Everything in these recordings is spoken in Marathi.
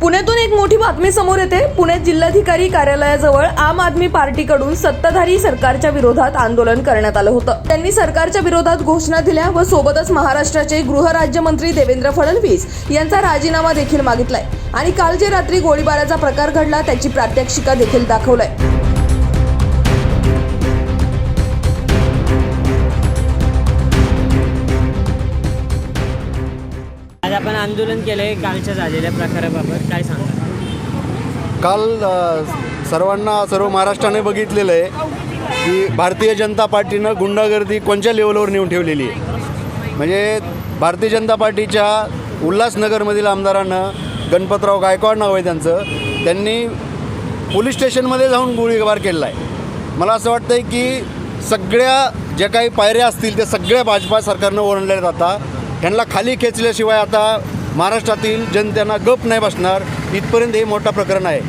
पुण्यातून एक मोठी बातमी समोर येते. पुणे जिल्हाधिकारी कार्यालयाजवळ आम आदमी पार्टीकडून सत्ताधारी सरकारच्या विरोधात आंदोलन करण्यात आलं होतं. त्यांनी सरकारच्या विरोधात घोषणा दिल्या व सोबतच महाराष्ट्राचे गृहराज्यमंत्री देवेंद्र फडणवीस यांचा राजीनामा देखील मागितलाय. आणि काल जे रात्री गोळीबाराचा प्रकार घडला त्याची प्रात्यक्षिका देखील दाखवलाय. आपण आंदोलन केलंय कालच्या झालेल्या प्रकाराबाबत. काय सांगा काल सर्वांना सर्व महाराष्ट्राने बघितलेलं आहे की भारतीय जनता पार्टीनं गुंडागर्दी कोणत्या लेवलवर नेऊन ठेवलेली आहे? म्हणजे भारतीय जनता पार्टीच्या उल्हासनगरमधील आमदारानं गणपतराव गायकवाड नाव आहे त्यांचं त्यांनी पोलीस स्टेशनमध्ये जाऊन गोळीबार केलेला आहे मला असं वाटतं आहे की सगळ्या ज्या काही पायऱ्या असतील त्या सगळ्या भाजपा सरकारनं ओरडल्या जातात ह्यांना खाली खेचल्याशिवाय आता महाराष्ट्रातील जनतेना गप नाही बसणार. इथपर्यंत हे मोठं प्रकरण आहे.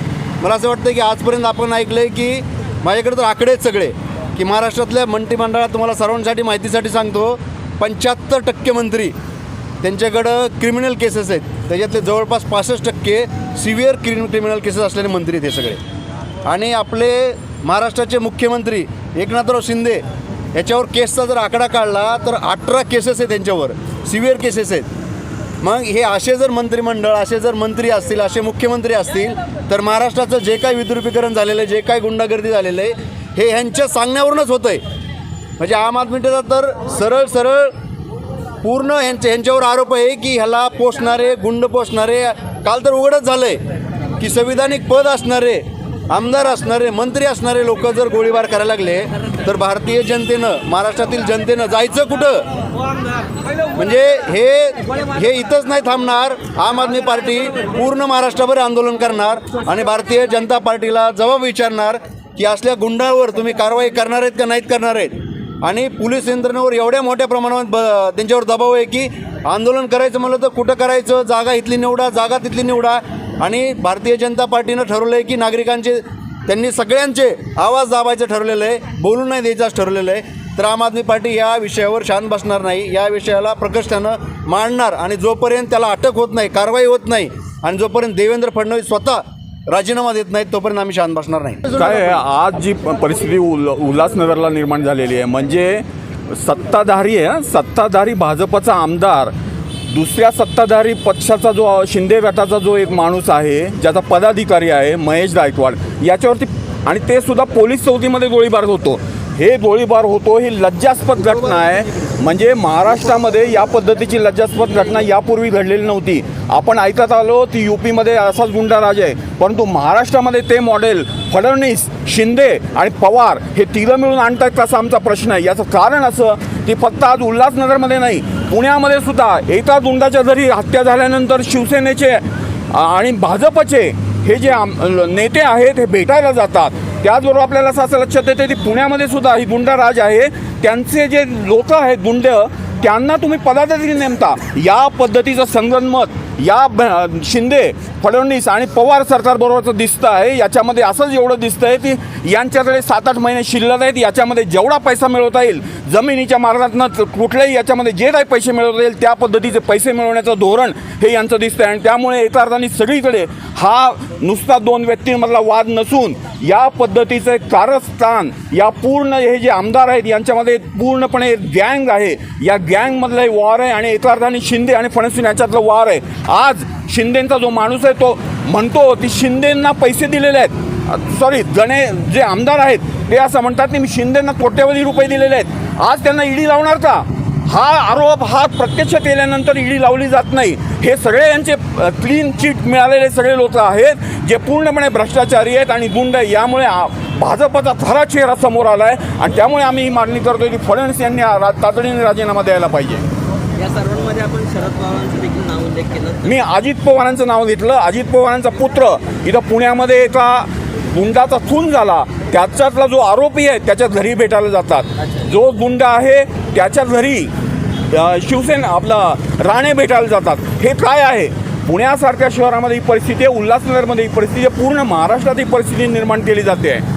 मला असं वाटतं की आजपर्यंत आपण ऐकलं आहे की माझ्याकडे तर आकडेच सगळे की महाराष्ट्रातल्या मंत्रिमंडळात तुम्हाला सर्वांसाठी माहितीसाठी सांगतो पंच्याहत्तर टक्के मंत्री त्यांच्याकडं क्रिमिनल केसेस आहेत. त्याच्यातले जवळपास पासष्ट टक्के सिव्हिअर क्रिम क्रिमिनल केसेस असलेले मंत्री ते सगळे. आणि आपले महाराष्ट्राचे मुख्यमंत्री एकनाथराव शिंदे याच्यावर केसचा जर आकडा काढला तर अठरा केसेस आहेत त्यांच्यावर सिव्हिअर केसेस आहेत. मग हे असे जर मंत्रिमंडळ असे जर मंत्री असतील असे मुख्यमंत्री असतील तर महाराष्ट्राचं जे काय विद्रुपीकरण झालेलं आहे जे काय गुंडागर्दी झालेलं आहे हे ह्यांच्या सांगण्यावरूनच होतं आहे म्हणजे आम आदमीचा तर सरळ सरळ पूर्ण ह्यांच्या ह्यांच्यावर आरोप आहे की ह्याला पोसणारे गुंड पोसणारे काल तर उघडच झालं आहे की संविधानिक पद असणारे आमदार असणारे मंत्री असणारे लोक जर गोळीबार करायला लागले तर भारतीय जनतेनं महाराष्ट्रातील जनतेनं जायचं कुठं? म्हणजे हे हे इथंच नाही थांबणार. आम आदमी पार्टी पूर्ण महाराष्ट्रभर आंदोलन करणार आणि भारतीय जनता पार्टीला जबाब विचारणार की असल्या गुंडावर तुम्ही कारवाई करणार आहेत का नाहीत करणार आहेत? आणि पोलीस यंत्रणेवर एवढ्या मोठ्या प्रमाणात ब त्यांच्यावर दबाव आहे की आंदोलन करायचं म्हणलं तर कुठं करायचं? जागा इथली निवडा जागा तिथली निवडा. आणि भारतीय जनता पार्टीनं ठरवलं आहे की नागरिकांचे त्यांनी सगळ्यांचे आवाज दाबायचं ठरवलेलं आहे बोलून नाही द्यायचं ठरवलेलं आहे. तर आम आदमी पार्टी या विषयावर शांत बसणार नाही. या विषयाला प्रकर्षानं मांडणार आणि जोपर्यंत त्याला अटक होत नाही कारवाई होत नाही आणि जोपर्यंत देवेंद्र फडणवीस स्वतः राजीनामा देत नाहीत तोपर्यंत आम्ही शांत बसणार नाही. काय आज जी परिस्थिती उल उल्हासनगरला निर्माण झालेली आहे म्हणजे सत्ताधारी आहे सत्ताधारी भाजपचा आमदार दुसऱ्या सत्ताधारी पक्षाचा जो शिंदे गटाचा जो एक माणूस आहे ज्याचा पदाधिकारी आहे महेश गायकवाड याच्यावरती आणि ते सुद्धा पोलीस चौकीमध्ये गोळीबार होतो. हे गोळीबार होतो ही लज्जास्पद घटना आहे. म्हणजे महाराष्ट्रामध्ये या पद्धतीची लज्जास्पद घटना यापूर्वी घडलेली नव्हती. आपण ऐकत आलो ती युपीमध्ये असाच गुंडाराज आहे. परंतु महाराष्ट्रामध्ये ते मॉडेल फडणवीस शिंदे आणि पवार हे तिघं मिळून आणतात असा आमचा प्रश्न आहे. याचं कारण असं की फक्त आज उल्हासनगरमध्ये नाही पुण्यामध्ये सुद्धा एका गुंडाच्या जरी हत्या झाल्यानंतर शिवसेनेचे आणि भाजपचे हे जे आम नेते आहेत हे भेटायला जातात. त्याचबरोबर आपल्याला असं असं लक्षात येते की पुण्यामध्ये सुद्धा ही गुंडाराज आहे. त्यांचे जे लोक आहेत गुंड त्यांना तुम्ही पदाधिकारी नेमता. या पद्धतीचं संगनमत या शिंदे फडणवीस आणि पवार सरकारबरोबरचं दिसतं आहे. याच्यामध्ये असंच एवढं दिसतं आहे की यांच्याकडे सात आठ महिने शिल्लक आहेत. याच्यामध्ये जेवढा पैसा मिळवता येईल जमिनीच्या मार्गातनं कुठल्याही याच्यामध्ये जे काही पैसे मिळवता येईल त्या पद्धतीचे पैसे मिळवण्याचं धोरण हे यांचं दिसतं आहे आणि त्यामुळे एका अर्थाने सगळीकडे हा नुसता दोन व्यक्तींमधला वाद नसून या पद्धतीचं कारस्थान या पूर्ण हे जे आमदार आहेत यांच्यामध्ये पूर्णपणे गँग आहे. या गँगमधलं वार आहे आणि एका अर्थाने शिंदे आणि फडणवीस यांच्यातलं वार आहे. आज शिंदेंचा जो माणूस आहे तो म्हणतो की शिंदेंना पैसे दिलेले आहेत. सॉरी गणे जे आमदार आहेत ते असं म्हणतात की मी शिंदेंना कोट्यवधी रुपये दिलेले आहेत. आज त्यांना ईडी लावणार का? हा आरोप हा प्रत्यक्ष केल्यानंतर ईडी लावली जात नाही. हे सगळे यांचे क्लीन चिट मिळालेले सगळे लोक आहेत. जे पूर्णपणे भ्रष्टाचारी आहेत आणि गुंड आहे यामुळे भाजपचा खरा चेहरा समोर आला आहे आणि त्यामुळे आम्ही ही मागणी करतोय की फडणवीस यांनी तातडीने राजीनामा द्यायला पाहिजे. या सर्वांमध्ये आपण शरद पवारांचा देखील नाव उल्लेख केलं मी अजित पवारांचं नाव घेतलं. अजित पवारांचा पुत्र इथं पुण्यामध्ये एका गुंडाचा खून झाला. त्याच्यातला जो आरोपी आहे त्याच्या घरी भेटायला जातात. जो गुंड आहे त्याच्या घरी शिवसेना आपला राणे भेटायला जातात. हे काय आहे? पुण्यासारख्या शहरामध्ये ही परिस्थिती आहे उल्हासनगरमध्ये ही परिस्थिती आहे. पूर्ण महाराष्ट्रात ही परिस्थिती निर्माण केली जाते. आहे